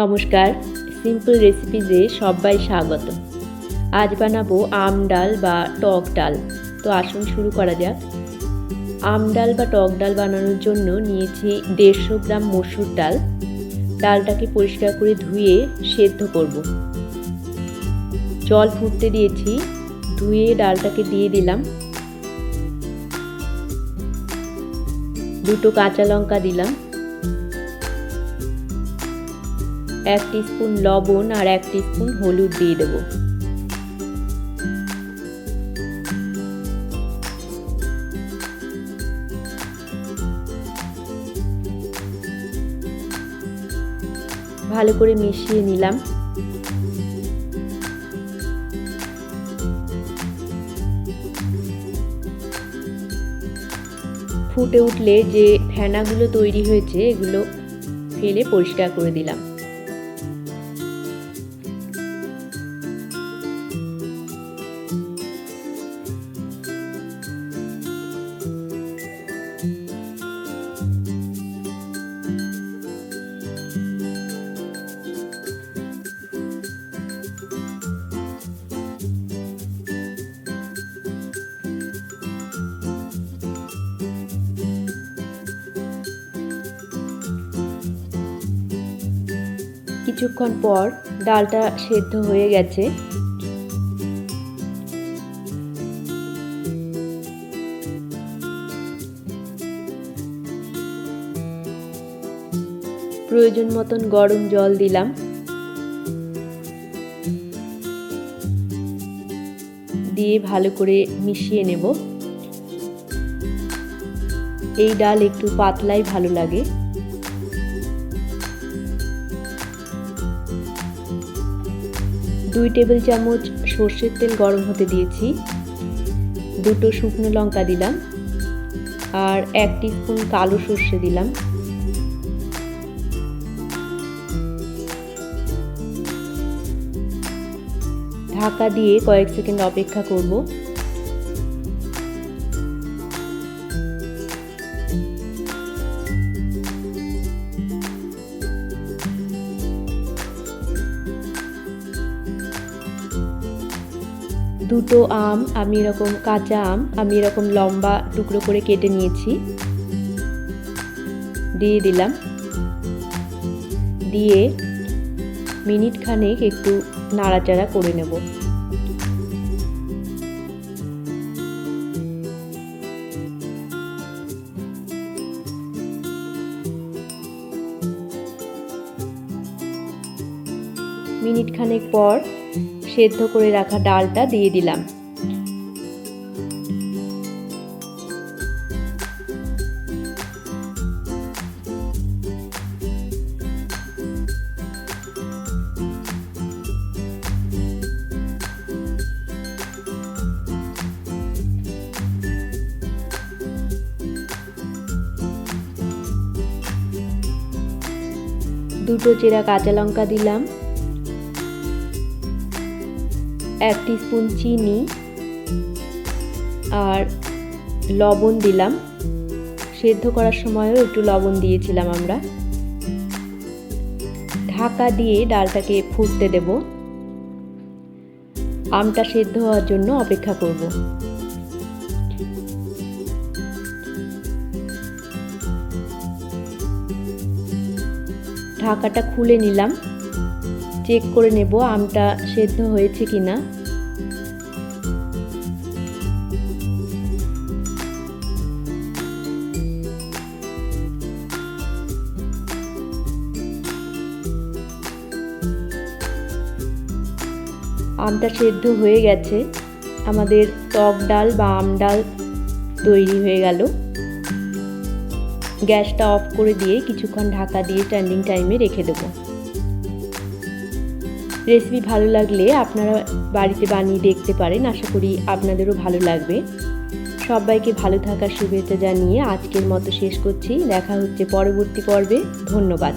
নমস্কার সিম্পল রেসিপিজে সবাই স্বাগত। আজ বানাবো আম ডাল বা টক ডাল। তো আসুন শুরু করা যাক। আম ডাল বা টক ডাল বানানোর জন্য নিয়েছি দেড়শো গ্রাম মসুর ডাল। ডালটাকে পরিষ্কার করে ধুয়ে সেদ্ধ করব। জল ফুটতে দিয়েছি, ধুয়ে ডালটাকে দিয়ে দিলাম। দুটো কাঁচা লঙ্কা দিলাম। এক স্পুন লবণ আর এক স্পুন হলুদ দিয়ে দেবো। ভালো করে মিশিয়ে নিলাম। ফুটে উঠলে যে ফেনাগুলো তৈরি হয়েছে, এগুলো ফেলে পরিষ্কার করে দিলাম। কিছুক্ষণ পর ডালটা সেদ্ধ হয়ে গেছে। প্রয়োজন মতন গরম জল দিলাম। দিয়ে ভালো করে মিশিয়ে নেব। এই ডাল একটু পাতলাই ভালো লাগে। দুই টেবিল চামচ সর্ষের তেল গরম হতে দিয়েছি। দুটো শুকনো লঙ্কা দিলাম আর এক স্পুন কালো সর্ষে দিলাম। ঢাকা দিয়ে কয়েক সেকেন্ড অপেক্ষা করব। দুটো আম, আমি এরকম কাঁচা আম, আমি এরকম লম্বা টুকরো করে কেটে নিয়েছি। দিয়ে দিলাম। দিয়ে মিনিট খানেক একটু নাড়াচাড়া করে নেব। মিনিট খানেক পর সেদ্ধ করে রাখা ডালটা দিয়ে দিলাম। দুটো চেরা কাঁচা লঙ্কা দিলাম। এক স্পুন চিনি আর লবণ দিলাম। সেদ্ধ করার সময়ও একটু লবণ দিয়েছিলাম আমরা। ঢাকা দিয়ে ডালটাকে ফুটতে দেব। আমটা সেদ্ধ হওয়ার জন্য অপেক্ষা করব। ঢাকাটা খুলে নিলাম। চেক করে নেব আমটা সেদ্ধ হয়েছে কিনা। আমটা সেদ্ধ হয়ে গেছে। আমাদের টক ডাল বা আম ডাল তৈরি হয়ে গেল। গ্যাসটা অফ করে দিয়ে কিছুক্ষণ ঢাকা দিয়ে স্ট্যান্ডিং টাইমে রেখে দেবো। রেসিপি ভালো লাগলে আপনারা বাড়িতে বানিয়ে দেখতে পারেন। আশা করি আপনাদেরও ভালো লাগবে। সবাইকে ভালো থাকার শুভেচ্ছা জানিয়ে আজকের মতো শেষ করছি। দেখা হচ্ছে পরবর্তী পর্বে। ধন্যবাদ।